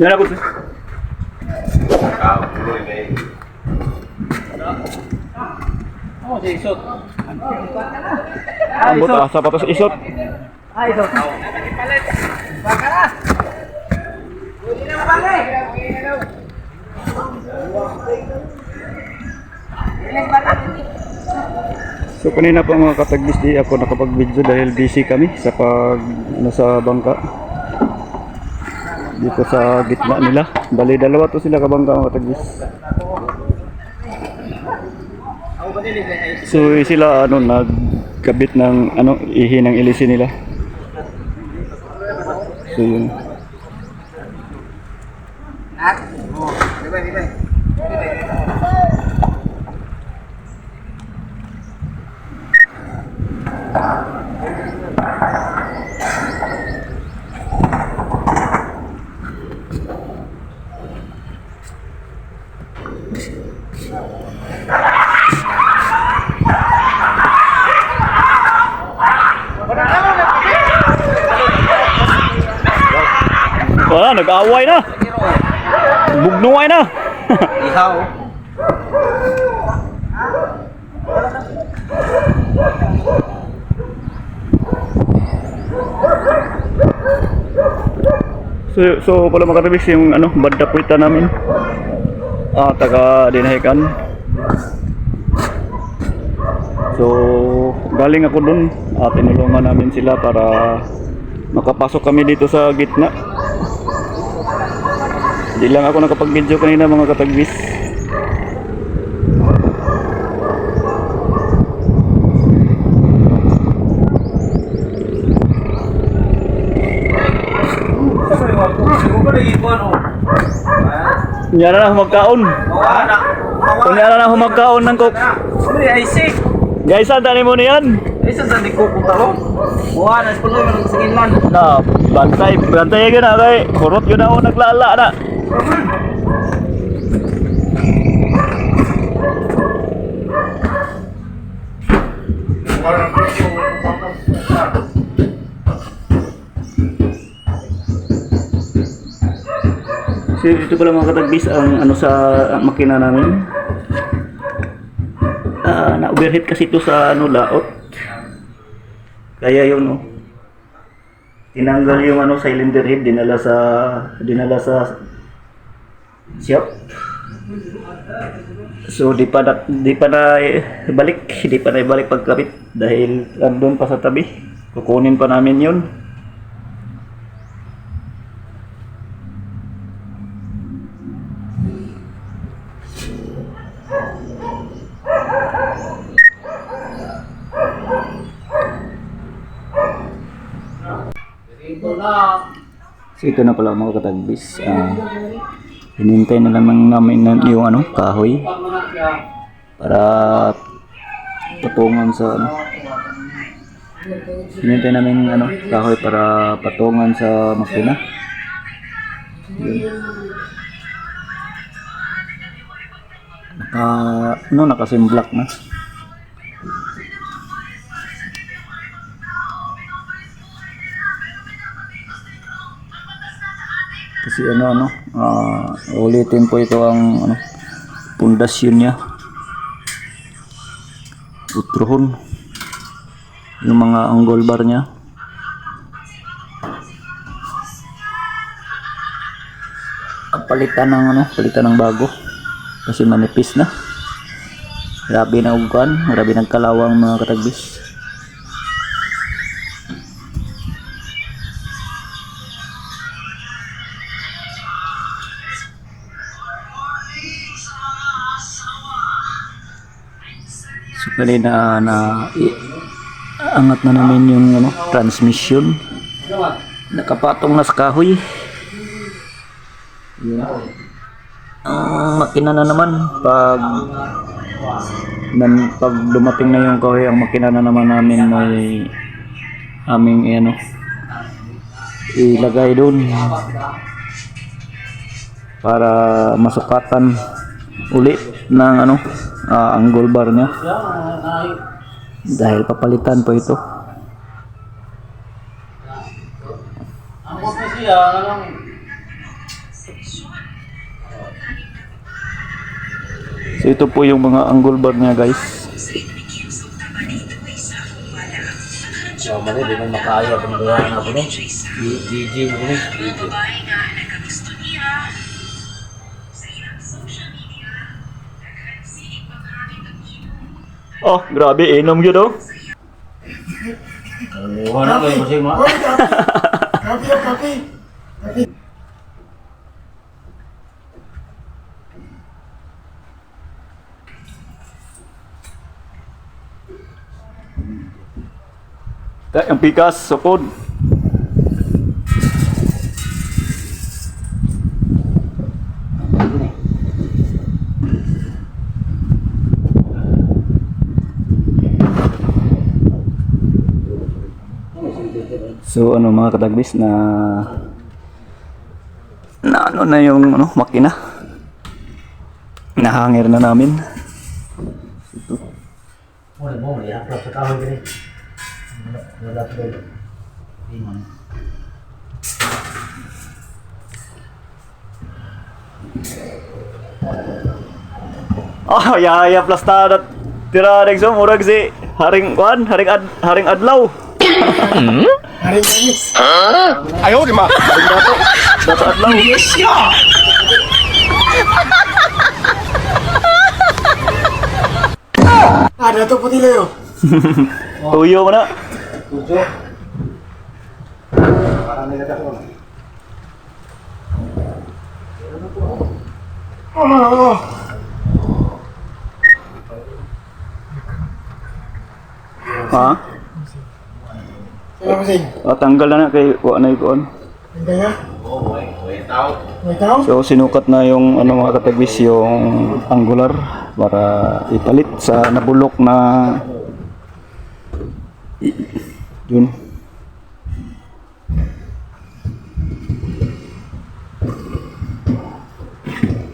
Yan ako. sir. Oh, si Isot. Ambot ah, sapatos isot. Ah, Isot. So kanina pa mga katagbis di ako nakapag-video dahil busy kami sa pag nasa bangka. Dito sa gitna nila. Bali dalawa to sila kabangka mga katagbis. So sila ano nagkabit ng ano ihi ng ilisi nila. So yun. Nag-aaway na. Bugnuway na. Ihaw. So, so pala mga katabis yung ano, banda puwita namin. Ah, taga Dinahican. So, galing ako dun. Ah, tinulungan namin sila para makapasok kami dito sa gitna. Hindi lang ako nakapag-video kanina mga katagbis. Kunyara na humagkaon. Kunyara na humagkaon ng sick. Guys, saan tani mo niyan? Ay, saan saan di ko ko? Buwan, ay puloy man sa ginlan. Na, bantay, bantay yun na kay. Kurot yun ako naglala na. So, ito pala mga katagbis ang ano sa makina namin. Ah, na-overheat kasi ito sa ano laot. Kaya yun oh. Tinanggal yung ano cylinder head dinala sa dinala sa shop. So di pa na, di pa na balik, di pa na ibalik pagkapit dahil andun pa sa tabi. Kukunin pa namin yun. So ito na pala mga katagbis. Ah, hinintay na naman namin na yung ano, kahoy para patungan sa ano. Hinintay namin ano, kahoy para patungan sa makina. Yun. Naka, ano, nakasimblak na. Kasi ano ano, ah, ulitin po ito ang ano, pundasyon niya. Utrohon. Yung mga angle bar niya. Palitan ng ano, palitan ng bago. Kasi manipis na. Grabe na ugkan, grabe ng kalawang mga katagbis. Kanina na i- angat na namin yung ano, transmission. Nakapatong na sa kahoy. Yun. Ang makina na naman pag nan, pag dumating na yung kahoy ang makina na naman namin may aming eh, ano ilagay doon para masukatan uli ng ano ah, angle bar niya dahil papalitan po ito siya, anong... So ito po yung mga angle bar niya guys. So, mali, di man makaya kung magawa na po ni. DJ mo po Oh, grabe, inom yun oh. Wala kayo kasi ma. Kapi kapi. Kapi. Ta- Ang pikas, sukod. So ano mga katagbis na na ano na yung ano, makina. Nahangir na namin. Muli mo, muli. Haplas sa kahoy gani. Wala pa doon. Di man. Oh, yaya plastada tira so murag si haring kwan, haring ad, haring adlaw. Haring kanis. Haring dato. Dato adlaw. Ah, dato puti layo. Tuyo mo na. Tujo. Parang nilagay ko. Oh, oh. Ha? Salamat sing. Oh, tanggal na na kay wa na. Ganda nga. Oh, wait, wait, tao. May tao? So sinukat na yung ano mga katagbis yung angular para ipalit sa nabulok na yun.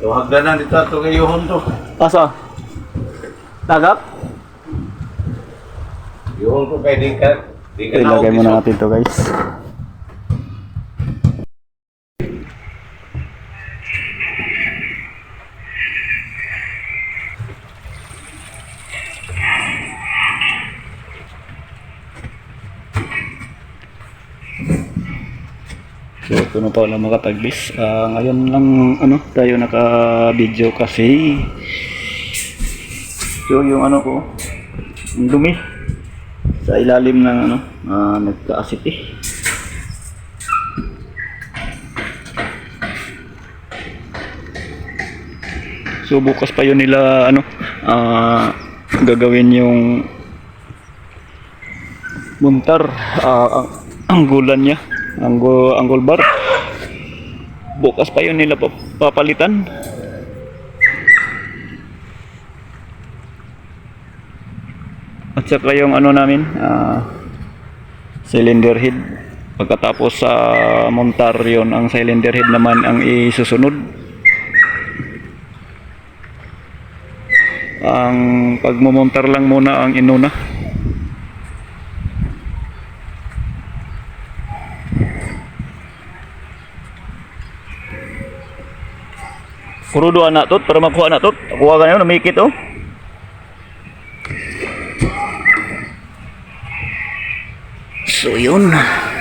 Yung hagdanan dito ito kay Yohon to. Asa? Tagak? Yohon ko kay di ka. Di ka Ilagay muna natin to guys. So ito na pala mga tagbis. Ah, ngayon lang ano tayo naka-video kasi So yung ano ko, yung dumi sa ilalim ng ano, ah, nagka-asiti. So bukas pa yun nila ano, ah, gagawin yung muntar, ah, ang anggulan niya, anggo, angle bar. Bukas pa yun nila pap- papalitan. At saka yung ano namin, ah, cylinder head. Pagkatapos sa montar yon ang cylinder head naman ang isusunod. Ang pagmumontar lang muna ang inuna. Kurudo na tot para makuha na tot. Kuha ka na yun, namikit oh. So.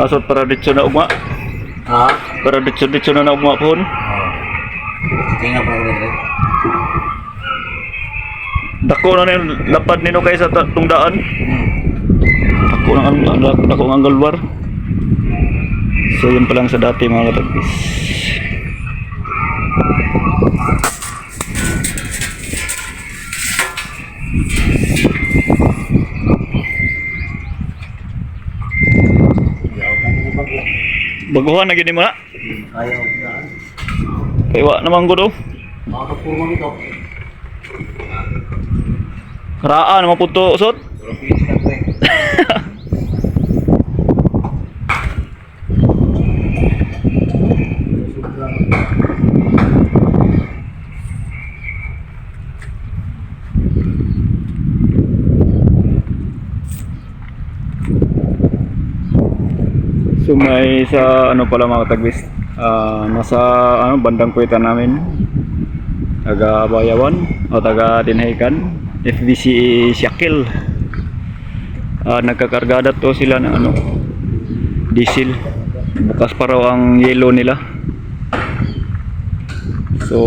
Asot para dito na ugma. Ha? Para dito dito na pohon. Oh. Tingnan pa eh. Dako na yung lapad nino kay sa tungdaan. Dako na ang ang- dako ang galwar. So yun pa lang sa dati mga katagpis. Baguhan na gini mo na. Kaya na. Kaya wa naman ko do. Makakapurong ito. Raan naman po to usot. Pero pinis ka pre. So may sa ano pala mga tagbis. Ah, nasa ano bandang kuweta namin. Taga Bayawan o taga Tinhayikan. FBC Shakil. Ah, nagkakargada to sila ng ano diesel. Bukas pa raw ang yellow nila. So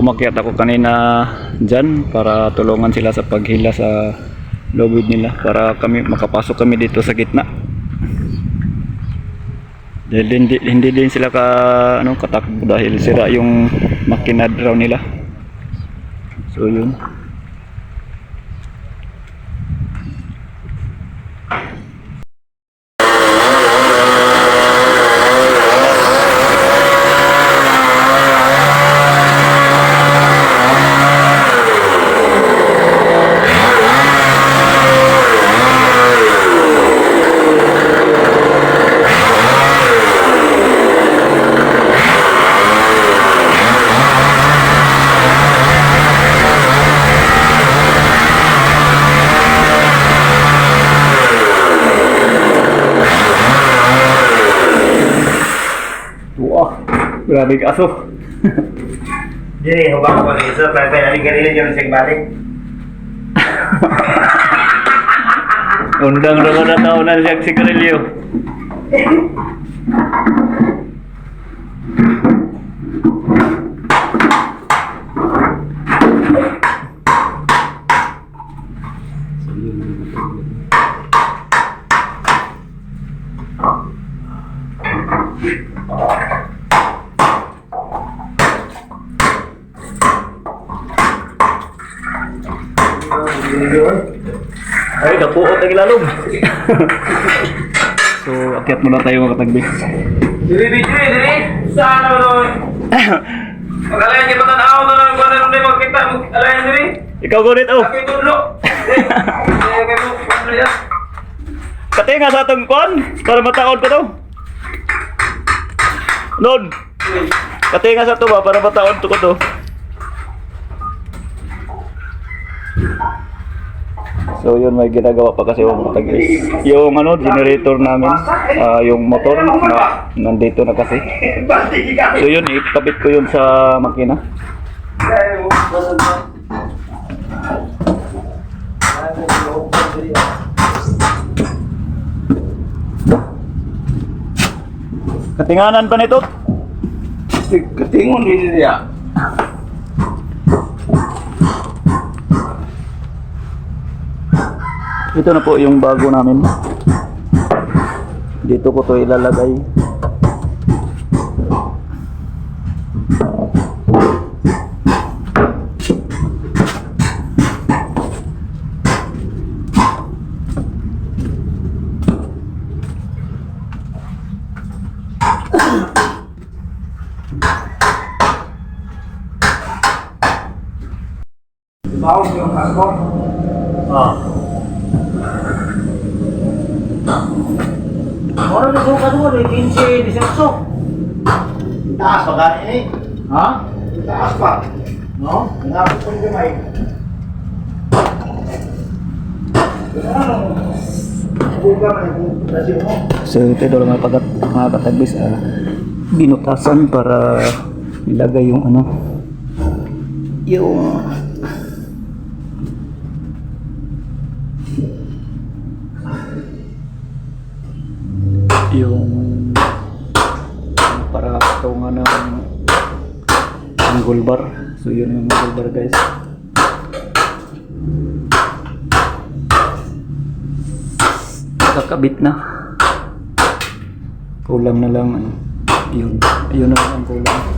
umakyat ako kanina dyan para tulungan sila sa paghila sa lobby nila para kami makapasok kami dito sa gitna. Dahil hindi, hindi din sila ka ano katakbo dahil sira yung makina raw nila. So yun. Grabe ka aso. Jadi, hubang ko ni Isa, pero pero ganilin yung sing balik. Undang na na tao na siyang sigarilyo. Ay, ilalong. so, akyat muna tayo mga katagbis. Diri, diri, diri. Saan mo doon? Pag-alayan kita tanaw na lang kung ano na. Alayan diri. Ikaw gunit, oh. Ako yung tudlo. Eh, mo, ano? Katinga sa atong kwan, para mataon ko to. Nod. Katinga sa to ba, para mataon ko to. So yun may ginagawa pa kasi yung tagis. Yung ano generator namin, ah, yung motor na nandito na kasi. So yun ikabit ko yun sa makina. Katinganan pa nito. Katingon din niya. Ito na po yung bago namin. Dito ko to ilalagay. Bawang yung kago. Ah. Ano na suka doon eh, 15, 18. Taas pa gani eh. Ha? Taas pa. No? Nangapit ko yung gamay. So ito daw mga pagat mga katagbis ah, binutasan para ilagay yung ano yung yung para tungan ng angle bar so yun yung angle bar guys. Kakabit na. Kulang na lang ano. Yun. Yun na lang ang kulang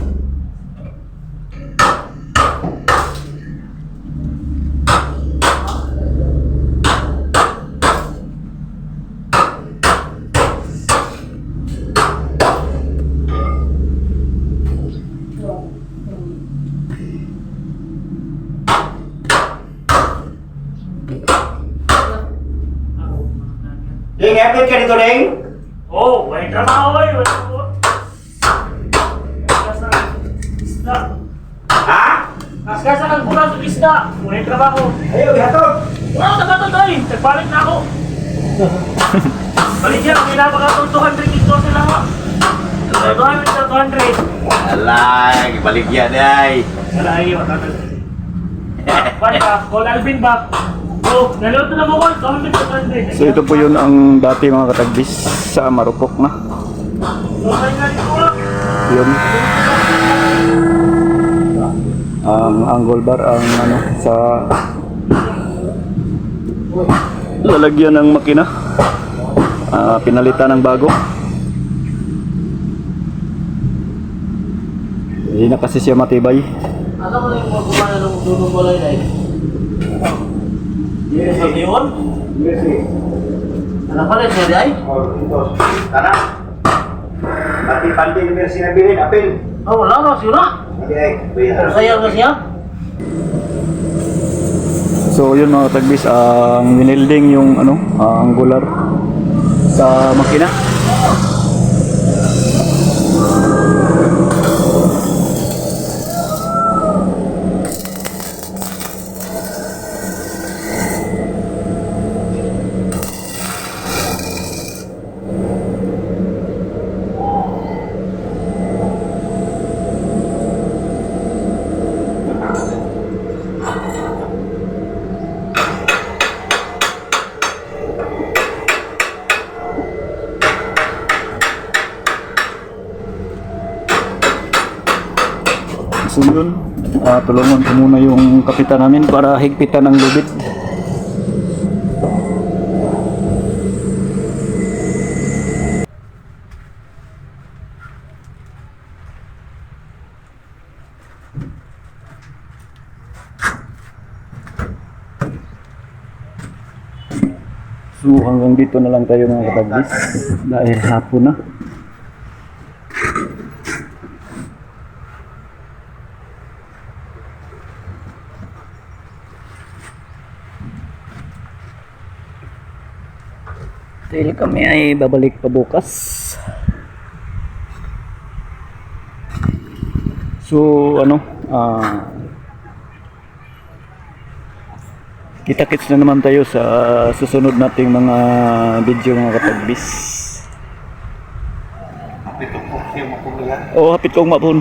Turing? Oh, may trabaho eh. May trabaho. Kaskasa ng isda. Ha? Kaskasa ng bulan sa isda. May trabaho. Ayaw, hatod. Wow, nagatod ay! Nagbalik na ako. Balik yan, may napakatong 200 dito sila ha. 200 sa 200. Alay, baligyan ay. Wala ay, matatag. Balik ka, call Alvin ba? Naloto na mo ko, 200 sa 200. So ito po yun ang dati mga katagbis sa Marupok na. Yun. Ang angle bar ang ano sa lalagyan ng makina. Ah, pinalitan ng bago. Hindi na kasi siya matibay. Ano mo na yung mga gumana ng dulong balay na Yes, Ano yun? yes, eh. Ano pala siya di ay? Oh, ito. Tara. Pati pandi ni Mercy na bilhin, apel. Oh, wala na, sila. Hindi ay. Pero sayang na siya. So yun mga tagbis, ang winilding yung ano, ah, angular sa makina. So yun, ah, tulungan ko muna yung kapitan namin para higpitan ng lubid. So hanggang dito na lang tayo mga katagis dahil hapon na. Dahil kami ay babalik pa bukas. So, ano, ah, kita-kits na naman tayo sa susunod nating mga video mga katagbis. Oo, hapit kong mapun.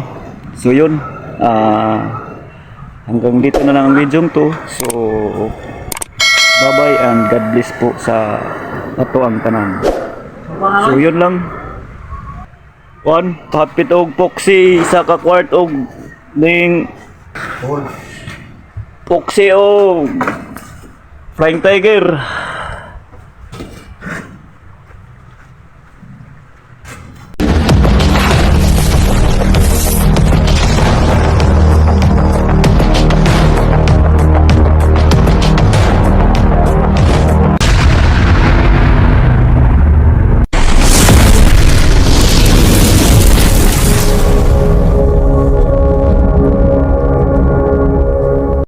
So, yun. Ah, hanggang dito na lang ang video to. So, bye-bye and God bless po sa ato ang tanan. So yun lang. One, hapit og poxy sa kakwart og ning poxy og Flying Tiger.